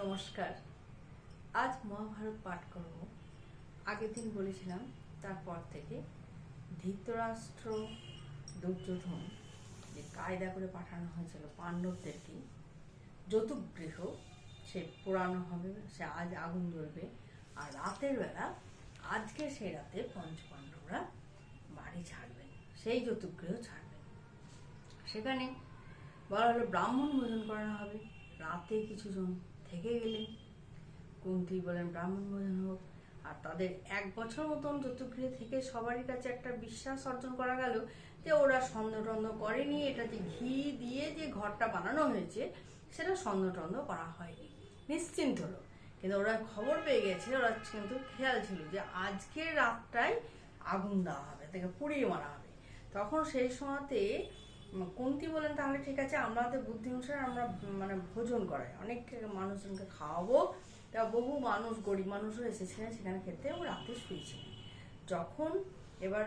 নমস্কার। আজ মহাভারত পাঠ করব। আগের দিন বলেছিলাম, তারপর থেকে ধৃতরাষ্ট্র দুর্যোধন, যে কায়দা করে পাঠানো হয়েছিল পাণ্ডবদেরকে যৌতুক গৃহ সে পোড়ানো হবে, সে আজ আগুন জ্বলবে আর রাতের বেলা, আজকে সে রাতে পঞ্চপাণ্ডবরা বাড়ি ছাড়বেন, সেই যৌতুক গৃহ ছাড়বেন। সেখানে বলা হলো, ব্রাহ্মণ ভোজন করানো হবে, রাতে কিছু কিছুজন থেকে গেলেন কুন্তি বলেন, ব্রাহ্মণ ভোজন হোক, আর তাদের এক বছর মতন চতুর্গৃহে থেকে সবারই কাছে একটা বিশ্বাস অর্জন করা গেল যে ওরা সন্দেহ করেনি এটা যে ঘি দিয়ে যে ঘরটা বানানো হয়েছে, সেটা সন্দেহ করা হয়নি। নিশ্চিন্ত হলো। কিন্তু ওরা খবর পেয়ে গেছে, ওরা কিন্তু খেয়াল ছিল যে আজকের রাতটাই আগুন দেওয়া হবে, তাকে পুড়িয়ে মারা হবে। তখন সেই সময়তে কুন্তি বলেন তাহলে ঠিক আছে, আমাদের বুদ্ধি অনুসারে আমরা মানে ভোজন করাই। অনেক মানুষজনকে খাওয়াবো, তা বহু মানুষ, গরিব মানুষও এসেছিলেন সেখানে খেতে ও রাতে শুয়েছিলেন। যখন এবার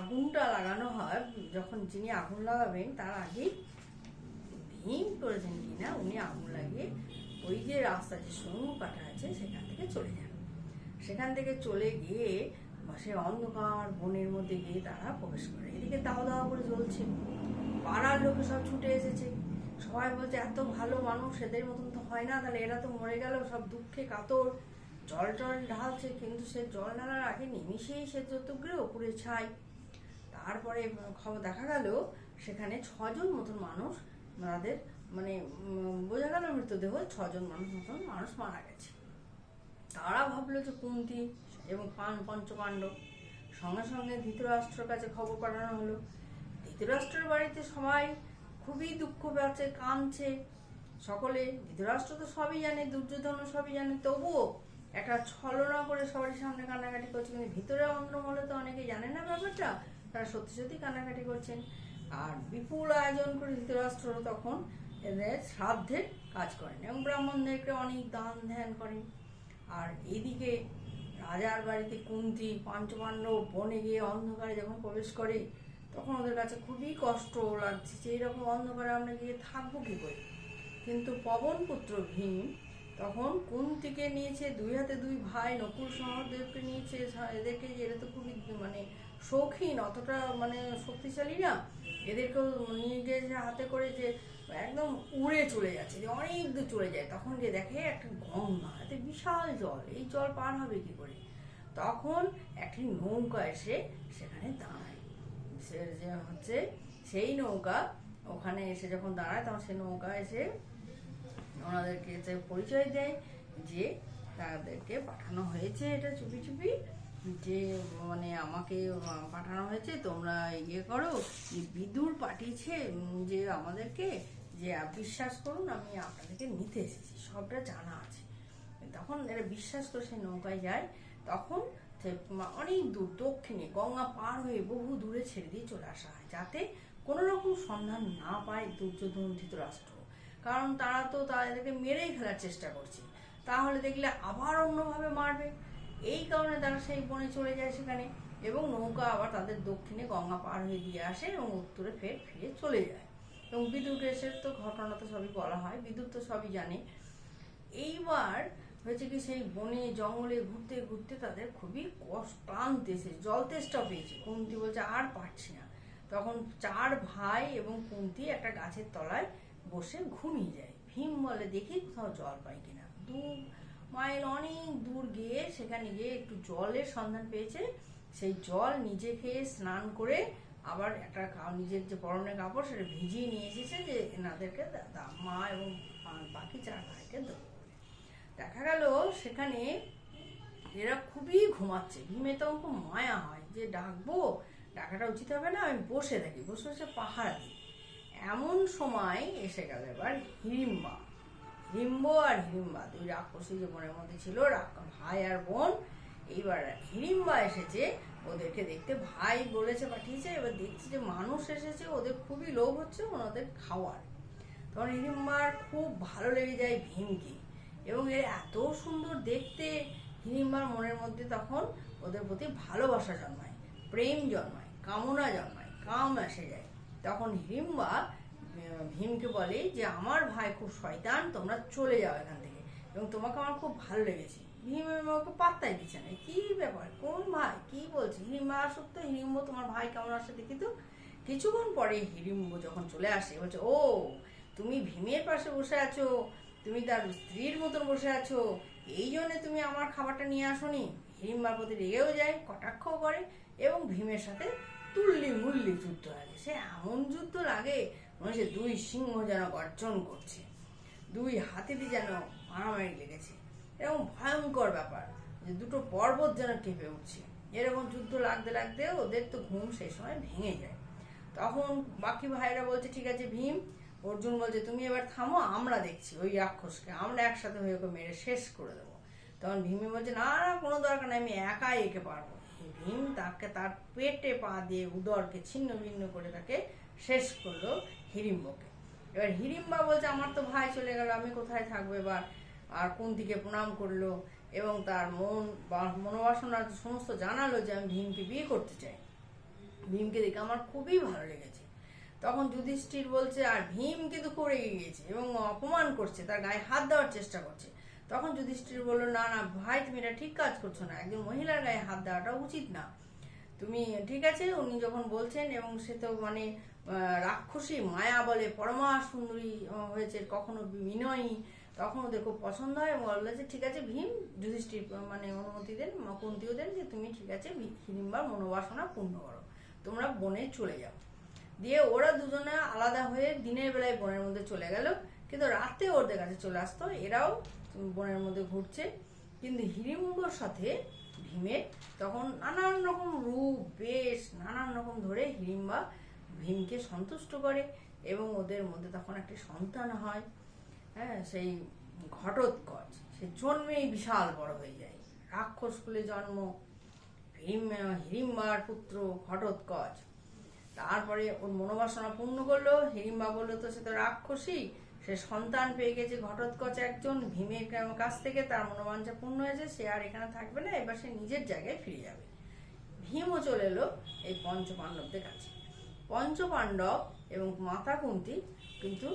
আগুনটা লাগানো হয়, যখন যিনি আগুন লাগাবেন, তার আগেই ভীম করেছেন কিনা, উনি আগুন লাগিয়ে ওই যে রাস্তা যে সৈন্য কাটা আছে, সেখান থেকে চলে যান। সেখান থেকে চলে গিয়ে সে অন্ধকার বনের মধ্যে গিয়ে তারা প্রবেশ করে। এদিকে দাও দাওয়া করে জ্বলছে। পাড়ার লোকে সব ছুটে এসেছে। সবাই বলছে, এত ভালো মানুষ, এদের মতন তো হয় না। তাহলে এরা তো মরে গেল, সব দুঃখে কাতর। জল টল ঢালছে, কিন্তু সে জল ঢালার আগে নিমিশেই সে চতুর্গ্রহ পুরে ছাই। তারপরে খবর দেখা গেল, সেখানে ছজন মতন মানুষ, তাদের মানে বোঝা গেল মৃতদেহ, ছজন মানুষ মতন মানুষ মারা গেছে। তারা ভাবলো যে কুন্তি এবং পান পঞ্চপাণ্ডব সঙ্গে সঙ্গে ধৃতরাষ্ট্রের কাছে খবর পাঠানো হলো। ধৃতরাষ্ট্রের বাড়িতে সবাই খুবই দুঃখ পাচ্ছে কাঁদছে। সকলে, ধৃতরাষ্ট্র তো সবই জানে দুর্যোধন সবই জানে, তবুও একটা ছলনা করে সবারই সামনে কান্নাকাটি করছে। কিন্তু ভিতরে অন্য অন্যমলে তো অনেকে জানে না ব্যাপারটা, তারা সত্যি সত্যি কান্নাকাটি করছেন। আর বিপুল আয়োজন করে ধৃতরাষ্ট্র তখন এদের শ্রাদ্ধের কাজ করেন এবং ব্রাহ্মণদেরকে অনেক দান ধ্যান করেন। আর এদিকে রাজার বাড়িতে কুন্তি পঞ্চপাণ্ডব বনে গিয়ে অন্ধকারে যখন প্রবেশ করে তখন ওদের কাছে খুবই কষ্ট লাগছে যে এরকম অন্ধকারে আমরা গিয়ে থাকব কি করে? কিন্তু পবনপুত্র ভীম তখন কুন্তিকে নিয়েছে, দুই হাতে দুই ভাই, নকুল সহদেবকে নিয়েছে এদেরকে যে এরা তো খুবই মানে শৌখিন, অতটা মানে শক্তিশালী না, এদেরকেও নিয়ে গিয়েছে হাতে করে যে একদম উড়ে চলে যাচ্ছে, যে অনেক দূর চলে যায়। তখন গিয়ে দেখে একটা গঙ্গা, এতে বিশাল জল, এই জল পার হবে কি করে? তখন একটি নৌকা এসে সেখানে দাঁড়ায়। যে হচ্ছে সেই নৌকা ওখানে এসে যখন দাঁড়ায়, তখন সেই নৌকা এসে ওনাদেরকে যে পরিচয় দেয় যে তাদেরকে পাঠানো হয়েছে এটা চুপি চুপি, যে মানে আমাকে পাঠানো হয়েছে, তোমরা ইয়ে করো যে বিদুর পাঠিয়েছে যে আমাদেরকে, যে বিশ্বাস করুন, আমি আপনাদেরকে নিতে এসেছি, সবটা জানা আছে। তখন এরা বিশ্বাস করে সেই নৌকায় যায়, তখন অনেক দূর, দক্ষিণে, গঙ্গা পার হয়ে বহু দূরে ছেড়ে দিয়ে চলে আসা হয়, যাতে কোনো রকম সন্ধান না পায় দুর্যোধন ধৃতরাষ্ট্র কারণ তারা তো তাদেরকে মেরেই ফেলার চেষ্টা করছে। তাহলে দেখলে আবার অন্যভাবে মারবে। এই কারণে তারা সেই বনে চলে যায় সেখানে এবং নৌকা আবার তাদের দক্ষিণে গঙ্গা পার হয়ে দিয়ে আসে এবং উত্তরে ফের ফিরে চলে যায়। এবং বিদ্যুৎ এসে তো ঘটনা তো সবই বলা হয়, বিদ্যুৎ তো সবই জানে। এইবার হয়েছে কি সেই বনে, জঙ্গলে ঘুরতে ঘুরতে তাদের খুবই কষ্ট ক্লান্ত এসে জল তেষ্টা পেয়েছে। কুন্তি বলছে, আর পারছি না। তখন চার ভাই এবং কুন্তি একটা গাছের তলায় বসে ঘুমিয়ে যায়। ভীম বলে, দেখি কোথাও জল পাই কিনা দু মাইল অনেক দূর গিয়ে সেখানে গিয়ে একটু জলের সন্ধান পেয়েছে। সেই জল নিজে খেয়ে স্নান করে আবার একটা নিজের যে পরনের কাপড় সেটা ভিজিয়ে নিয়ে এসেছে যে এনাদেরকে মা এবং বাকি চার ভাইকে দেবো। দেখা গেল সেখানে এরা খুবই ঘুমাচ্ছে। খুব মায়া হয় যে ডাকবো, ডাকাটা উচিত হবে না, আমি বসে থাকি, বসে বসে পাহারা দিই। এমন সময় এসে গেল এবার হিড়িম্বা হিড়িম্ব আর হিড়িম্বা দুই রাক্ষসী যে বোনের মধ্যে ছিল ভাই আর বোন, এইবার হিড়িম্বা এসেছে, ওদেরকে দেখতে ভাই বলেছে পাঠিয়েছে এবার দেখছি যে মানুষ এসেছে, ওদের খুবই লোভ হচ্ছে, ওনাদের খাওয়ার। তখন হিড়িম্বার খুব ভালো লেগে যায় ভীমকে। এবং এর এত সুন্দর দেখতে হিড়িম্বার মনের মধ্যে তখন ওদের প্রতি ভালোবাসা জন্মায়, প্রেম জন্মায়, কামনা জন্মায়, কাম এসে যায়। তখন হিড়িম্বা ভীমকে বলে যে, আমার ভাই খুব শয়তান, তোমরা চলে যাও এখান থেকে এবং তোমাকে আমার খুব ভালো লেগেছে। ভীম আমাকে পাত্তাই দিচ্ছে না। কি ব্যাপার? কোন ভাই? কি বলছে? হিড়িম্বা আসুক তো হিড়িম্ব তোমার ভাই কেমন আসে দেখি তো। কিছুক্ষণ পরে হিড়িম্ব যখন চলে আসে, বলছে, ও, তুমি ভীমের পাশে বসে আছো। তুমি তার স্ত্রীর মতন বসে আছো, এই জন্যে তুমি আমার খাবারটা নিয়ে আসোনি। হিড়িম্বার প্রতি রেগেও যায়, কটাক্ষও করে এবং ভীমের সাথে তুল্লি মুল্লি যুদ্ধ লাগে। সে এমন যুদ্ধ লাগে, মনে হচ্ছে দুই সিংহ যেন গর্জন করছে। দুই হাতিটি যেন মারামারি লেগেছে। এরকম ভয়ঙ্কর ব্যাপার যে দুটো পর্বত যেন কেঁপে উঠছে। এরকম যুদ্ধ লাগতে লাগতে ওদের তো ঘুম সেই সময় ভেঙে যায়। তখন বাকি ভাইরা বলছে, ঠিক আছে ভীম অর্জুন বলছে, তুমি এবার থামো, আমরা দেখছি ওই রাক্ষসকে। আমরা একসাথে হয়ে ওকে মেরে শেষ করে দেবো। তখন ভীমে বলছে, না না, কোনো দরকার নেই, আমি একাই একে পারব। ভীম তাকে তার পেটে পা দিয়ে উদরকে ছিন্ন ভিন্ন করে তাকে শেষ করল হিড়িম্বকে এবার হিড়িম্বা বলছে, আমার তো ভাই চলে গেল, আমি কোথায় থাকব এবার? আর কুন্তিকে প্রণাম করল? এবং তার মন বা মনোবাসনা সমস্ত জানালো যে আমি ভীমকে বিয়ে করতে চাই। ভীমকে দেখে আমার খুবই ভালো লেগেছে। তখন যুধিষ্ঠির বলছে, আর ভীম কিন্তু রেগে গিয়েছে এবং অপমান করছে, তার গায়ে হাত দেওয়ার চেষ্টা করছে। তখন যুধিষ্ঠির বলল, না না, ভাই, তুমি এটা ঠিক কাজ করছ না, একজন মহিলার গায়ে হাত দেওয়াটা উচিত না। তুমি ঠিক আছে? উনি যখন বলছেন, এবং সে তো মানে রাক্ষসী, মায়া বলে, পরমা সুন্দরী হয়েছে, কখনো বিনয়ী, তখন ওদের খুব পছন্দ হয়, এবং বলল যে, ঠিক আছে, ভীম, যুধিষ্ঠির মানে অনুমতি দেন কুন্তিও দেন যে, তুমি ঠিক আছে হিড়িম্বার মনোবাসনা পূর্ণ করো, তোমরা বনে চলে যাও। দিয়ে ওরা দুজনে আলাদা হয়ে দিনের বেলায় বনের মধ্যে চলে গেল। কিন্তু রাতে ওদের কাছে চলে আসতো, এরাও বনের মধ্যে ঘুরছে। কিন্তু হিড়িম্বর সাথে ভীমের তখন নানান রকম রূপ, বেশ নানান রকম ধরে হিড়িম্বা ভীমকে সন্তুষ্ট করে এবং ওদের মধ্যে তখন একটি সন্তান হয়। হ্যাঁ সেই ঘটোৎকচ, সে জন্মেই বিশাল বড় হয়ে যায়। রাক্ষস কুলে জন্ম, ভীম হিড়িম্বার পুত্র ঘটোৎকচ। তারপরে ওর মনোবাসনা পূর্ণ করল হিড়িম্বা বলল তো সে তো রাক্ষসী? সে সন্তান পেয়ে গেছে ঘটোৎকচ একজন, ভীমের কাছ থেকে তার মনোবাঞ্ছা পূর্ণ হয়েছে, সে আর এখানে থাকবে না, এবার সে নিজের জায়গায় ফিরে যাবে। ভীমও চলে এলো এই পঞ্চপাণ্ডবদের কাছে। পঞ্চ পাণ্ডব এবং মাতা কুন্তি কিন্তু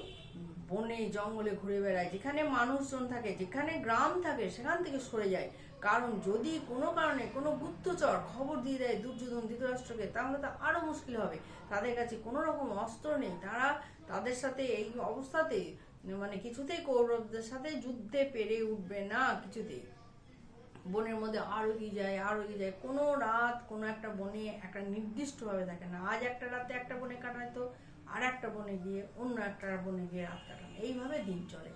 বনে, জঙ্গলে ঘুরে বেড়ায়। যেখানে মানুষজন থাকে, যেখানে গ্রাম থাকে, সেখান থেকে সরে যায়। কারণ যদি কোনো কারণে কোনো গুপ্তচর খবর দিয়ে দেয় দুর্যোধন ধৃতরাষ্ট্রকে, তাহলে তো আরও মুশকিল হবে। তাদের কাছে কোনো রকম অস্ত্র নেই। তারা তাদের সাথে এই অবস্থাতে মানে কিছুতেই কৌরবদের সাথে যুদ্ধে পেরে উঠবে না কিছুতেই। বনের মধ্যে আর এগিয়ে যায়, আর এগিয়ে যায়। কোনো রাত কোনো একটা বনে একটা নির্দিষ্টভাবে থাকে না। আজ একটা রাতে একটা বনে কাটায় তো আর একটা বনে গিয়ে অন্য একটা বনে গিয়ে রাত কাটানো। এইভাবে দিন চলে।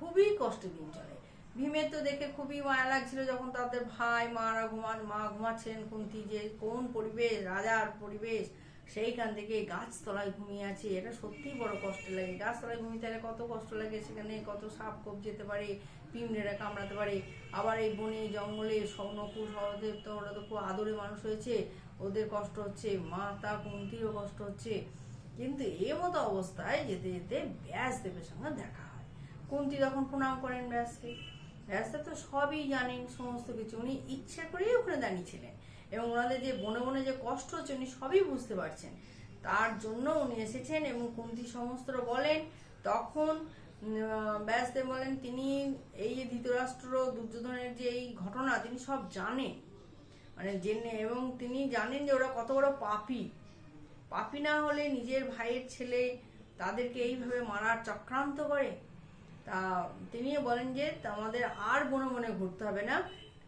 খুবই কষ্টে দিন চলে। ভীমের তো দেখে খুবই মায়া লাগছিল যখন তাদের ভাই, মারা ঘুমা মা ঘুমাচ্ছেন কুন্তি যে কোন পরিবেশ, রাজার পরিবেশ। সেইখান থেকে গাছতলায় ঘুমিয়ে আছে। এটা সত্যিই বড় কষ্ট লাগে। গাছতলায় ঘুমিয়ে থাকলে কত কষ্ট লাগে, সেখানে কত সাপ কোপ যেতে পারে পিমড়েরা কামড়াতে পারে। আবার এই বনে, জঙ্গলে স্বর্ণকুল সহদেব তো ওরা তো খুব আদরে মানুষ হয়েছে। ওদের কষ্ট হচ্ছে, মাতা কুন্তিরও কষ্ট হচ্ছে। কিন্তু এ মতো অবস্থায় যেতে যেতে ব্যাসদেবের সঙ্গে দেখা হয়। কুন্তি তখন প্রণাম করেন ব্যাসকে। ব্যাসদেব তো সবই জানেন, সমস্ত কিছু। উনি ইচ্ছা করেই ওখানে দাঁড়িয়েছিলেন এবং ওনাদের যে বনে বনে যে কষ্ট হচ্ছে, উনি সবই বুঝতে পারছেন। তার জন্য উনি এসেছেন এবং কুন্তি সমস্তটা বলেন, তখন ব্যাসদেব বলেন, তিনি এই যে ধৃতরাষ্ট্র, দুর্যোধনের যে এই ঘটনা, তিনি সব জানেন। মানে জেনে, এবং তিনি জানেন যে ওরা কত বড় পাপি। পাপি না হলে নিজের ভাইয়ের ছেলে তাদেরকে এইভাবে মারার চক্রান্ত করে। তা তিনি বলেন যে আমাদের আর বনে বনে ঘুরতে হবে না।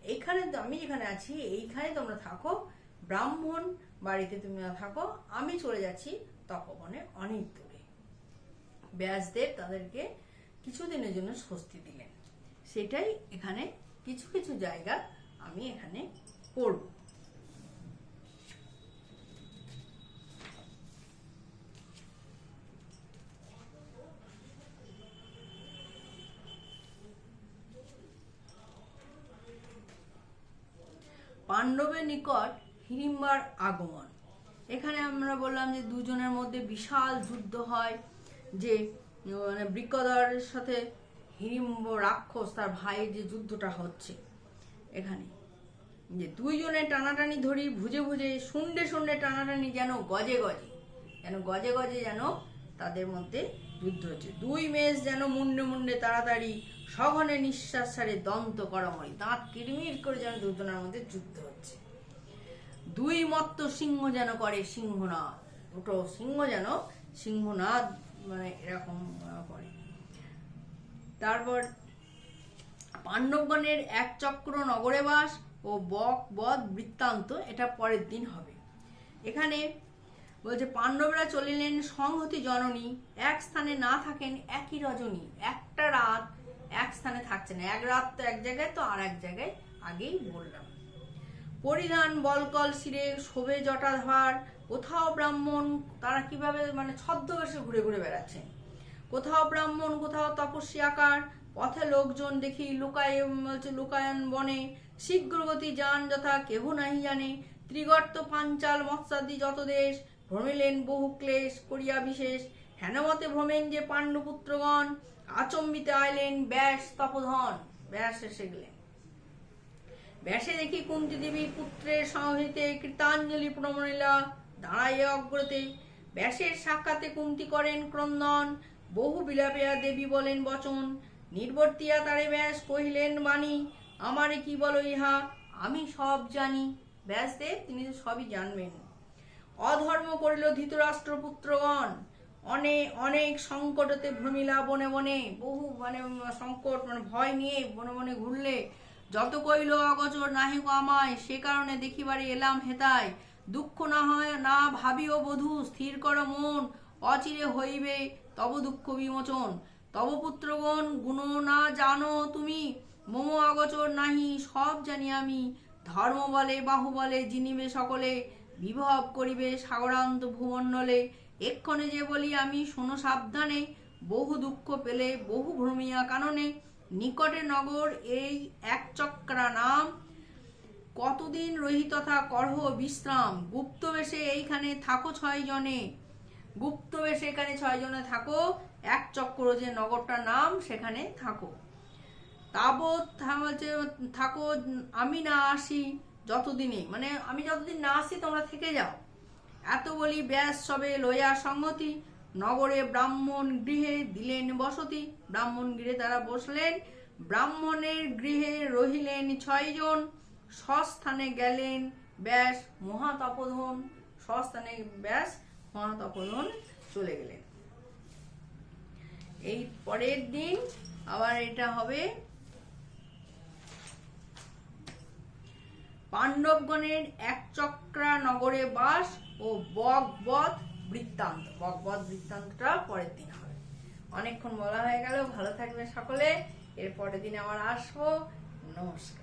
এখানে আমি যেখানে আছি, এইখানে তোমরা থাকো। ব্রাহ্মণ বাড়িতে তুমি থাকো। আমি চলে যাচ্ছি তপবনে অনেক দূরে। ব্যাসদেব তাদেরকে কিছুদিনের জন্য স্বস্তি দিলেন। সেটাই এখানে কিছু কিছু জায়গা আমি এখানে পড়ব। পাণ্ডবের নিকট হিড়িম্বার আগমন। এখানে আমরা বললাম যে দুজনের মধ্যে বিশাল যুদ্ধ হয়, যে মানে বৃকদরের সাথে হিড়িম্ব রাক্ষস তার ভাইয়ের যে যুদ্ধটা হচ্ছে এখানে। যে দুইজনে টানাটানি ধরি, ভুজে ভুজে শুন্ডে শুন্ডে টানাটানি যেন গজে গজে, যেন গজে গজে যেন তাদের মধ্যে যুদ্ধ হচ্ছে। দুই মেষ যেন মুন্ডে মুন্ডে তাড়াতাড়ি সঘনে নিঃশ্বাস ছাড়ে দন্ত করমল দাঁত কিরমির করে যেন দুজনের মধ্যে যুদ্ধ হচ্ছে। দুই মত্ত সিংহ যেন করে সিংহনাদ। দুটো সিংহ যেন সিংহনাদ মানে এরকম করে। তারপর পাণ্ডবগণের এক চক্র নগরে বাস ও বক বধ বৃত্তান্ত, এটা পরের দিন হবে। এখানে বলছে, পাণ্ডবরা চলিলেন সংহতি জননী, এক স্থানে না থাকেন একই রজনী। একটা রাত এক স্থানে থাকছে না। এক রাত তো এক জায়গায় তো আর এক জায়গায় আগেই বললাম। পরিধান, বলকল, শিরে শোভে জটাধার কোথাও ব্রাহ্মণ, তারা কীভাবে মানে ছদ্মবেশে ঘুরে ঘুরে বেড়াচ্ছে? কোথাও ব্রাহ্মণ, কোথাও তপস্বী আকার, পথে লোকজন দেখি লুকায় লুকায়ন বনে, শীঘ্রগতি যান যথা, কেহ নাহি জানে। ত্রিগর্ত, পাঞ্চাল, মৎস্যাদি যত দেশ, ভ্রমিলেন বহু ক্লেশ করিয়া বিশেষ। হেনমতে ভ্রমেন যে পাণ্ডুপুত্রগণ আচম্বিতে আইলেন ব্যাস তপধন, ব্যাস এসে গেলেন। ব্যাসে দেখি কুন্তি দেবী পুত্রের সংহিতে কৃতাঞ্জলি প্রমণিলা দাঁড়াইয়া অগ্রতে। ব্যাসের সাক্ষাতে কুন্তি করেন ক্রন্দন, বহু বিলাপিয়া দেবী বলেন বচন। নির্বর্তিয়া তারে ব্যাস কহিলেন, বাণী, আমারে কি বলো ইহা? আমি সব জানি। ব্যাসদেব তিনি সবই জানবেন। অধর্ম করিল ধৃতরাষ্ট্র পুত্রগণ অনেক অনেক সংকটতে ভ্রমিলা বনে বনে, বহু মানে সংকট মানে ভয় নিয়ে বনে বনে ঘুরলে। যত কইল অগচর নাহিক আমায়, সে কারণে দেখিবারে এলাম হেতায় দুঃখ না হয়, না ভাবিও বধূ, স্থির কর মন, অচিরে হইবে তব দুঃখ বিমোচন। তব পুত্রগণ গুণ না জানো তুমি, মম অগচর নাহি, সব জানি আমি। ধর্ম বলে, বাহু বলে, জিনিবে সকলে, বিভব করিবে সাগরান্ত ভূমণ্ডলে। এক্ষণে যে বলি আমি, শোনো সাবধানে, বহু দুঃখ পেলে, বহু ভ্রমিয়া কাননে, নিকটে নগর এই এক চক্রা নাম। কতদিন রহি তথা করহ বিশ্রাম? গুপ্ত বেশে এইখানে থাকো ছয় জনে। গুপ্ত বেশে এখানে ছয় জনে থাকো, এক চক্র যে নগরটার নাম, সেখানে থাকো। তাবৎ হচ্ছে থাকো, আমি না আসি যতদিনে। মানে আমি যতদিন না আসি, তোমরা থেকে যাও। এত বলি ব্যাস সবে লইয়া সংগতি নগরে ব্রাহ্মণ গৃহে দিলেন বসতি। ব্রাহ্মণ গৃহে তারা বসলেন। ব্রাহ্মণের গৃহে রহিলেন ছয়জন। স্বস্থানে গেলেন ব্যাস মহাতপোধন। স্বস্থানে ব্যাস মহাতপোধন চলে গেলেন। এই পরের দিন আবার এটা হবে। পাণ্ডবগণের এক চক্রা নগরে বাস ও বকবদ বৃত্তান্ত বকবদ বৃত্তান্তটা পরের দিন হবে। অনেকক্ষণ বলা হয়ে গেল, ভালো থাকবে সকলে। এর পরের দিন আবার আসব। নমস্কার।